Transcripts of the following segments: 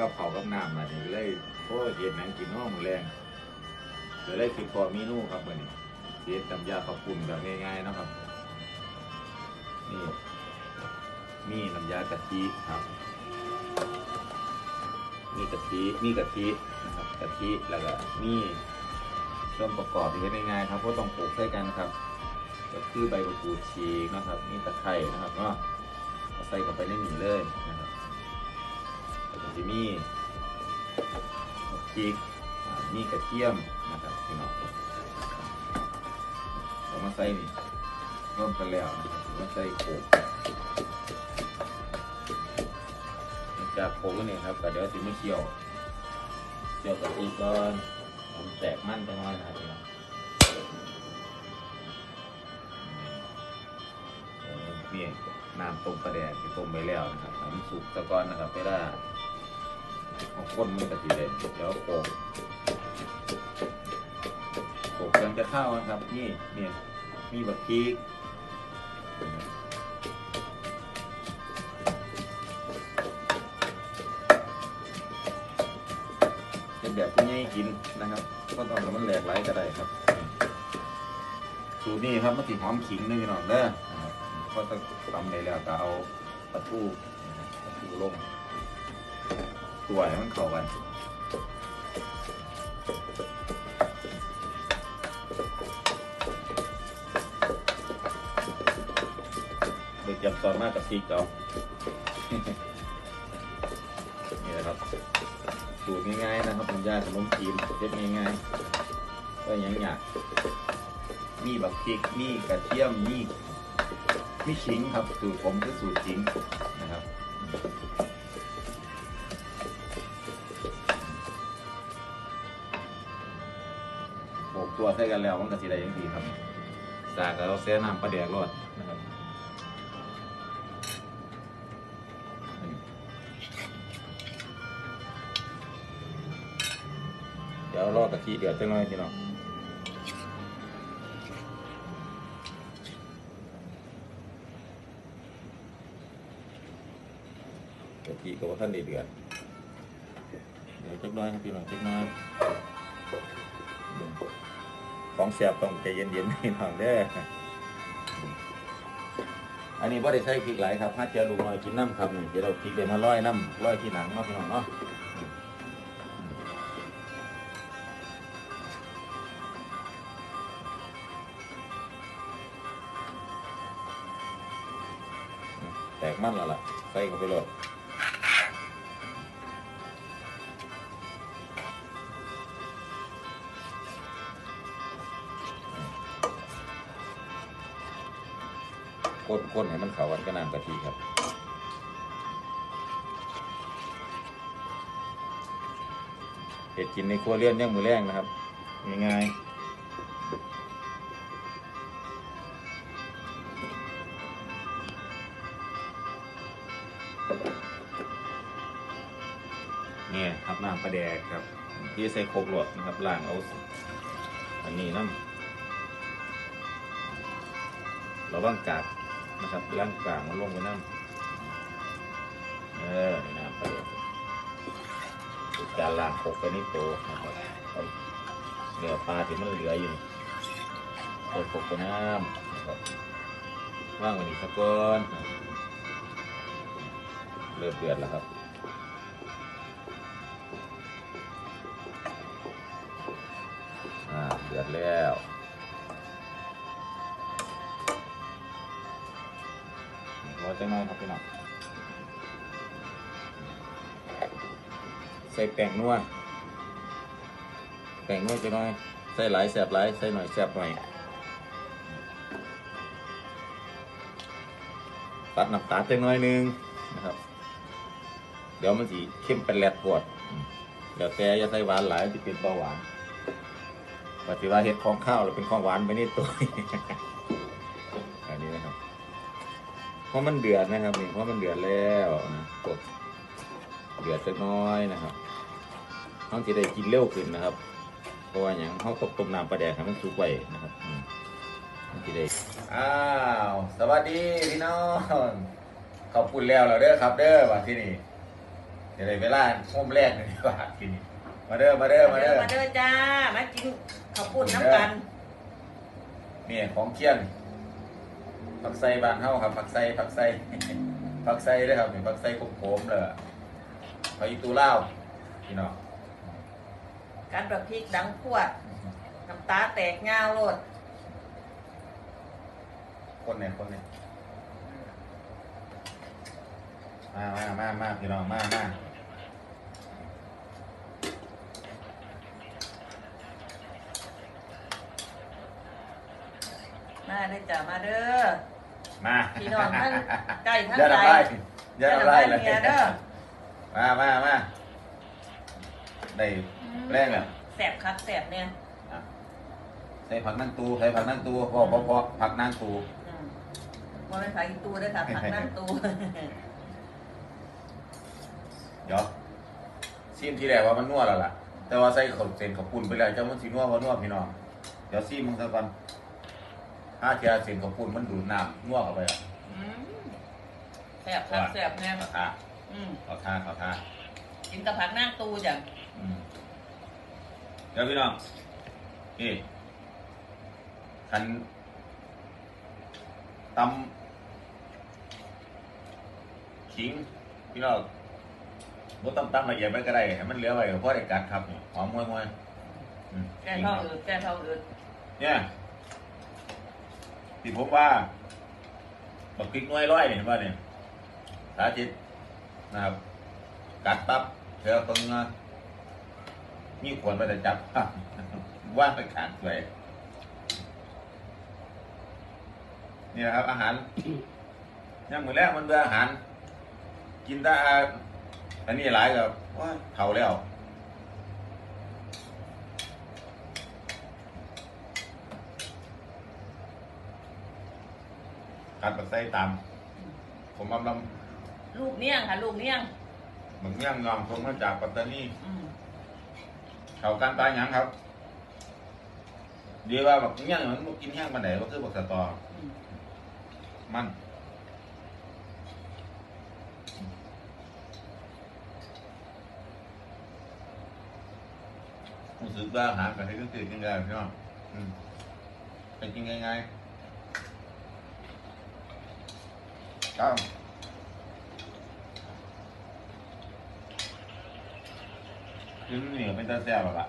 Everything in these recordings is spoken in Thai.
กับเผากับน้ำมานี่เลยโอ้เย็นหนังกินห้องมือแรงเดี๋ยวได้คิดพอเมนูครับมื้อนี้เย็นตำยาข้าวปุ้นแบบง่ายๆนะครับ นี่มีน้ำยากะทิครับมีกะทิมีกะทินะครับกะทิแล้วก็มีส่วนประกอบที่เฮ็ดง่ายๆครับเพราะต้องปลูกใส่กันนะครับ ก็คือใบมะกรูดฉีกนะครับ นี่ตะไคร้นะครับก็ใส่เข้าไปในหมี่เลยนะ จะมีพริกอ่ามีกระเทียมนะครับพี่น้องเอามาใส่นี่ร่วมกันแล้วนะครับมาใส่โขลกหลังจากโขลกเนี่ยครับก็เดี๋ยวสิมาเคี่ยวเคี่ยวกะทิก่อนมันแตกมันไปหน่อยนะครับพี่น้องเอ่อนี่น้ำต้มปลาแดกที่ต้มไปแล้วนะครับให้มันสุกตะกอนนะครับเวลา เอาข้นมันกะทิเลยแล้วโขกโขลกจนจะเข้านะครับ นี่เนี่ยมีบักพริกเป็นแบบที่ง่ายกินนะครับก็ต้องให้มันแหลกไหลก็ได้ครับ สูตรนี้ครับมันติหอมขิงนี่พี่น้องเด้อนะครับก็จะทำได้แล้วก็เอาปลาทูนะปลาทูลง ตัวให้มันเข้ากันโดยจับซอนมากกับซีกเอานี่แหละครับสูตรง่ายๆนะครับผมย่าขนมจีนเช็ดง่ายๆก็ยังอยากมีบักพริกมีกระเทียมมีมีขิงครับสูตรผมคือสูตรขิงนะครับ ตัวใส่กันแล้วมันก็สิได้อยังดีครับสากเราเสียน้ำปลาแดกรดนะครับเดี๋ยวรอกะทิเดือดจังหน่อยพี่น้องกะทิก็ว่าท่านด้เดือดเดี๋ยวจักหน้อยครับพี่น้องจักหน้อย ของเสียบต้องใจเย็นๆพี่น้องเด้ออันนี้ว่าได้ใส่พริกหลายครับถ้าเจอลูกน้อยกินน้ำครับเดี๋ยวเราพริกเดี๋ยวมาร้อยน้ำร้อยที่หนังเนาะพี่น้องเนาะแตกมันแล้วล่ะใส่เข้าไปเลย ข้นให้มันเข้ากันกับน้ำกะทิครับเห็ดกินในครัวเรือนย่างมือแรงนะครับง่ายๆเนี่ยครับน้ำปลาแดกครับที่ใส่โคกหลวดนะครับล้างเอาอันนี้น้ำระวังกาก นะครับล้างกากมันลงไปน้ำเออนี่น้ำปลาแดกการล้างโคกไปนี่โตนะครับเอาเนื้อปลาที่มันเหลืออยู่นี่ใส่โคกไปน้ำนะครับว่างไว้นี่สักก้อนเริ่มเดือดแล้วครับเดือดแล้ว รอจังหน่อยครับพี่น้องใส่แป้งนัวแป้งนัวจะน้อยใส่หลายแสบหลายใส่หน่อยแสบหน่อยตัดน้ำตาลจังน้อยหนึงนะครับ เดี๋ยวมันสีเข้มเป็นแรดปวดเดี๋ยวแต่อย่าใส่หวานหลายจะเป็นเบาหวานปฏิว่าเห็ดของข้าวหรือเป็นของหวานไปนี่ตัว เพราะมันเดือดนะครับนี่เพราะมันเดือดแล้วนะกดเดือดสักน้อยนะครับต้องจะได้กินเร็วขึ้นนะครับ เพราะว่าอย่างเขาตกต้มน้ำปลาแดกให้มันสุกไว้นะครับอืมต้องจะได้อ้าวสวัสดีพี่น้องขอบคุณแล้วเราเด้อครับ เด้อว่าที่นี่เดี๋ยวได้เวลาห้มแรกนี่ว่าที่นี่มาเด้อมาเด้อมามาเด้เด้ออมาเด้อจ้ามากินข้าวปุ้นน้ำกันนี่ของเคี่ยน ผักไส้บ้านเฮาครับผักไส้ผักไส้ผักไส้เด้อครับเป็นผักไส้โขมๆเลยผักอีตูเล่าวพี่น้องการประพริกดังขวดน้ำตาแตกเงาโลดคนเนี่ยคนเนี่ยมามามามาพี่น้องมามามาเด้อจ้ามาเด้อ มาพี่น้องทั้งใกล้ทั้งอย่าไกลทำไรอย่าทำไรเลยเมียเด้อมามามาได้แรงแล้วแสบคักแสบเนี่ยอะใส่ผักนั่งตูใส่ผักนั่งตูพอพอพอผักนั่งตูอืมว่าเป็นผักอีตูเด้อค่ะผักนั่งตูเดี๋ยวซีมที่แรกว่ามันนัวแล้วล่ะ แต่ว่าใส่ข้าวเส้นข้าวปุ้นไปแล้วเจ้ามันสีนัวว่านัวพี่น้องเดี๋ยวซีมมึงซะก่อน ถ้าเทียเส้นข้าวปุ้นมันดูดน้ำนัวเข้าไปอะอืมแสบคักแสบเนี่ยขอทาอืมขอทาขอทากินกับผักนั่งตูจ้ะอืมเดี๋ยวพี่น้องนี่คันตำขิงพี่น้องบ่ต้องตำละเอียดไปก็ได้ให้มันเหลือไว้เพราะได้กัดครับนี่หอมมวยๆอืมแก้ท้องอืดแก้ท้องอืดเนี่ย ที่ผมว่า บักพริกน้อยร้อยเนี่ยเห็นป่ะเนี่ยสาธิตนะครับ กัดปั๊บเธอเพิ่งมีขวดไปแต่จับว่าไปขาดเลยนี่นะครับ อาหารย่างมือนแรกมันเบื่ออาหาร กินได้อันนี้หลายกับว่าเท่าแล้ว กัดปักไส้ตาม ผมอำลลูกเนียงค่ะ ลูกเนียงำหมึกย่างงอมผมมาจากปัตตานีอืมเขาการตายหยังครับ ดีว่าแบบย่างมันบ่กินแห้งปานไหนก็คือบักสะตอ อืมมัน รู้สึกว่าอาหารกันให้ก็คือกินได้พี่น้องอืมไปกินง่ายๆ ครับกินเหนียวเป็นตาแซ่บแบบละ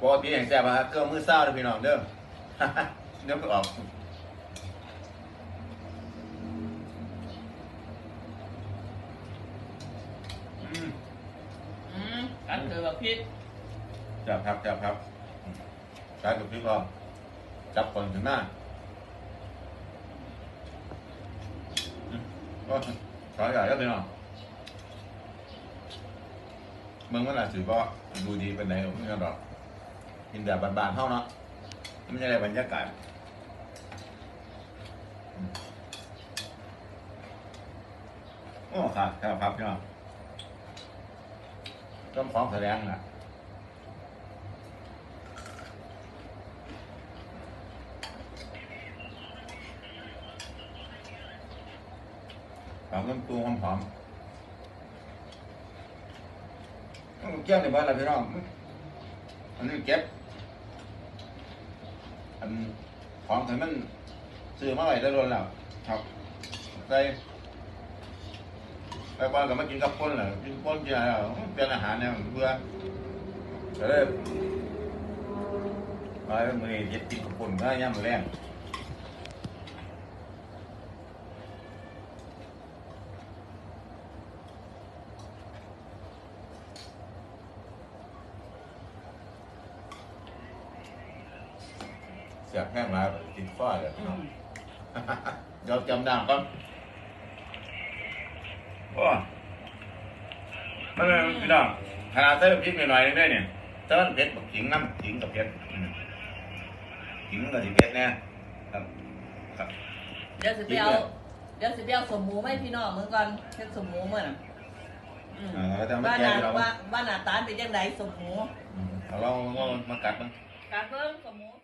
ปกติอย่างแซ่บอะครับเครื่องมือเศร้าเลยพี่น้องเด้อเดี๋ยวก็ออกอืมอืมกันเกิดกับพิษจับครับจับครับใช้กับพี่พร้อมจับก่อนถึงหน้าอืม โอ้ยขอใหญ่ก็เป็นหรอเมึงมันอาจถือว่าดูดีเป็นไหนไม่กันหรอกกินแบบบานๆเท่าเนาะมันจะได้บรรยากาศอืมโอ้ครับครับครับพี่น้องต้องพร้อมแสดงอะ หอมน้ำตูหอมหอมต้องเกี่ยวในบ้านเราพี่น้องอันนี้เก็บ อันของถึงมันซื้อมาไว้ได้รนแล้วครับใส่ไปบ้านก็มากินกับป้นแหละกินป้นกินอะไรอะเป็นอาหารเนี่ยเบื่อก็เลยไปมือเย็ดกินกับป้นก็ย่ำแรง สียบแห้งมาแบบกินฝ้าเลยอืมเดี๋ยวจำดังก่อนโอ้ไม่เป็นไรพี่น้องขนาดใส่พริกหน่อยๆนี่เนี่ยแต่มันเผ็ดแบบขิงน้ำขิงกับเผ็ดอืมขิงกับสิเผ็ดเนี่ยครับครับเดี๋ยวสิไปเอาเดี๋ยวสิไปเอาสมหมูไหมาให้พี่น้องมึงก่อนเช็ดสมหมูเมื่อน่ะอืมอ่าแล้วจะมาบ้านแก้นาเราว่าบ้านนาตานเป็นยังไงสมหมูอืมเอาลองลองมากัดมั้งการเพิ่มสมหมูใส่